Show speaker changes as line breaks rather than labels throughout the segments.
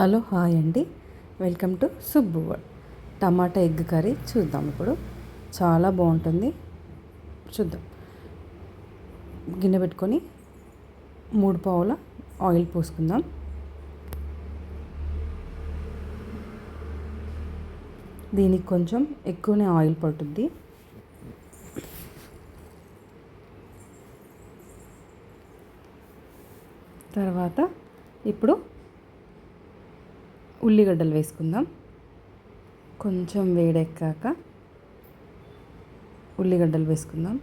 Hello hi అండి. Welcome to Subbu world. Tomato egg curry చూద్దాం ఇప్పుడు. చాలా బాగుంటుంది. చూద్దాం. గిన్నె పెట్టుకొని మూడు పావుల ఆయిల్ పోసుకుందాం. దీనికి కొంచెం ఎక్కువనే ఆయిల్ పడుతుంది. తర్వాత ఇప్పుడు ఉల్లిగడ్డలు వేసుకుందాం. కొంచెం వేడెక్కాక ఉల్లిగడ్డలు వేసుకుందాం.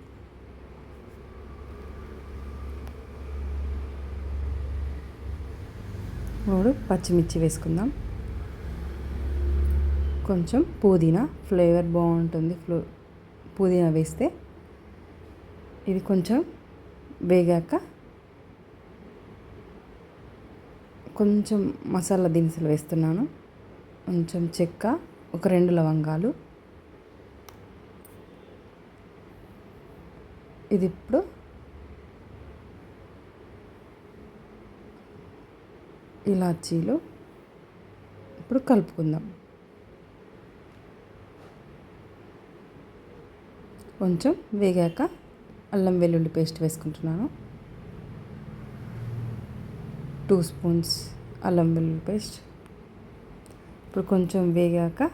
మూడు పచ్చిమిర్చి వేసుకుందాం. కొంచెం పుదీనా ఫ్లేవర్ బాగుంటుంది. ఫ్లో పుదీనా వేస్తే ఇది కొంచెం వేగాక కొంచెం మసాలా దినుసులు వేస్తున్నాను. కొంచెం చెక్క ఒక రెండు లవంగాలు. ఇది ఇప్పుడు ఇలాచీలు. ఇప్పుడు కలుపుకుందాం. కొంచెం వేగాక అల్లం వెల్లుల్లి పేస్ట్ వేసుకుంటున్నాను. టూ స్పూన్స్ అల్లం వెల్లుల్లి పేస్ట్. ఇప్పుడు కొంచెం వేగాక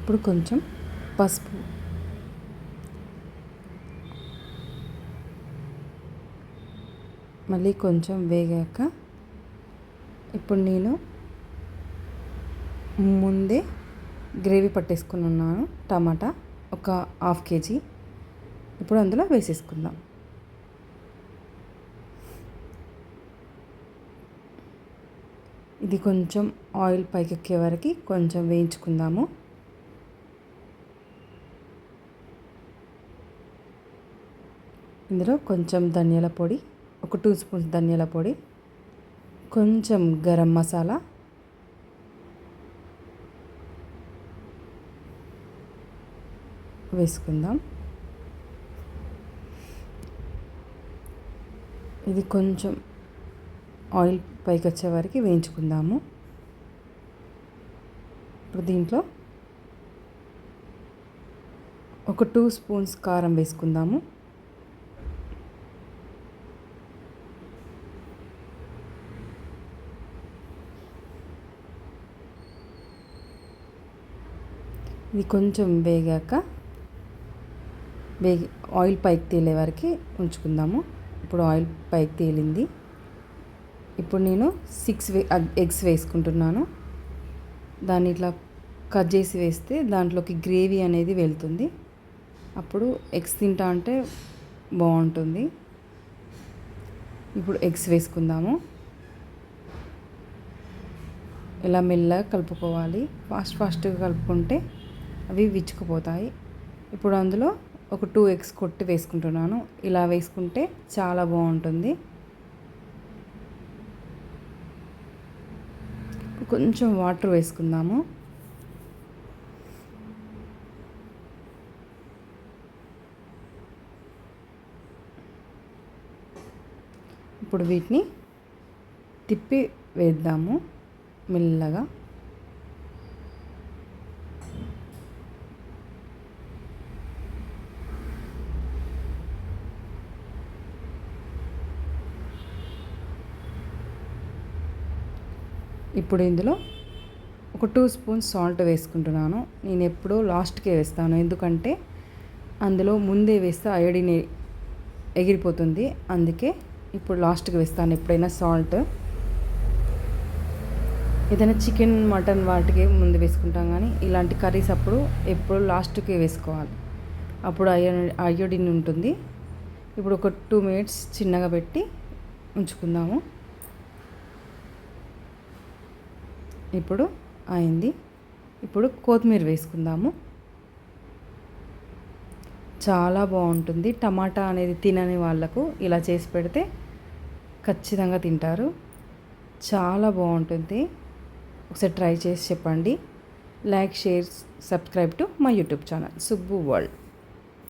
ఇప్పుడు కొంచెం పసుపు. మళ్ళీ కొంచెం వేగాక ఇప్పుడు నేను ముందే గ్రేవీ పట్టేసుకుని ఉన్నాను టమాటా ఒక హాఫ్ కేజీ. ఇప్పుడు అందులో వేసేసుకుందాం. ఇది కొంచెం ఆయిల్ పైకెక్కే వరకు కొంచెం వేయించుకుందాము. ఇందులో కొంచెం ధనియాల పొడి ఒక టూ స్పూన్స్ ధనియాల పొడి కొంచెం గరం మసాలా వేసుకుందాం. ఇది కొంచెం ఆయిల్ పైకి వచ్చే వరకు వేయించుకుందాము. ఇప్పుడు దీంట్లో ఒక టూ స్పూన్స్ కారం వేసుకుందాము. ఇది కొంచెం వేగాక వేగి ఆయిల్ పైకి తేలే వరకు ఉంచుకుందాము. ఇప్పుడు ఆయిల్ పైకి తేలింది. ఇప్పుడు నేను సిక్స్ ఎగ్స్ వేసుకుంటున్నాను. దాన్ని ఇట్లా కట్ చేసి వేస్తే దాంట్లోకి గ్రేవీ అనేది వెళ్తుంది. అప్పుడు ఎగ్స్ తింటా అంటే బాగుంటుంది. ఇప్పుడు ఎగ్స్ వేసుకుందాము. ఇలా మెల్లగా కలుపుకోవాలి. ఫాస్ట్ ఫాస్ట్గా కలుపుకుంటే అవి విచ్చుకుపోతాయి. ఇప్పుడు అందులో ఒక టూ ఎగ్స్ కొట్టి వేసుకుంటున్నాను. ఇలా వేసుకుంటే చాలా బాగుంటుంది. కొంచెం వాటర్ వేసుకుందాము. ఇప్పుడు వీటిని తిప్పి వేద్దాము. మెల్లగా. ఇప్పుడు ఇందులో ఒక టూ స్పూన్స్ సాల్ట్ వేసుకుంటున్నాను. నేను ఎప్పుడూ లాస్ట్కే వేస్తాను. ఎందుకంటే అందులో ముందే వేస్తే అయోడిన్ ఎగిరిపోతుంది. అందుకే ఇప్పుడు లాస్ట్కి వేస్తాను ఎప్పుడైనా సాల్ట్. ఏదైనా చికెన్ మటన్ వాటికి ముందు వేసుకుంటాం కానీ ఇలాంటి కర్రీస్ అప్పుడు ఎప్పుడు లాస్ట్కి వేసుకోవాలి. అప్పుడు అయో అయోడిన్ ఉంటుంది. ఇప్పుడు ఒక టూ మినిట్స్ చిన్నగా పెట్టి ఉంచుకుందాము. ఇప్పుడు అయింది. ఇప్పుడు కొత్తిమీర వేసుకుందాము. చాలా బాగుంటుంది. టమాటా అనేది తినని వాళ్ళకు ఇలా చేసి పెడితే ఖచ్చితంగా తింటారు. చాలా బాగుంటుంది. ఒకసారి ట్రై చేసి చెప్పండి. Like share subscribe to my YouTube channel Subbu world.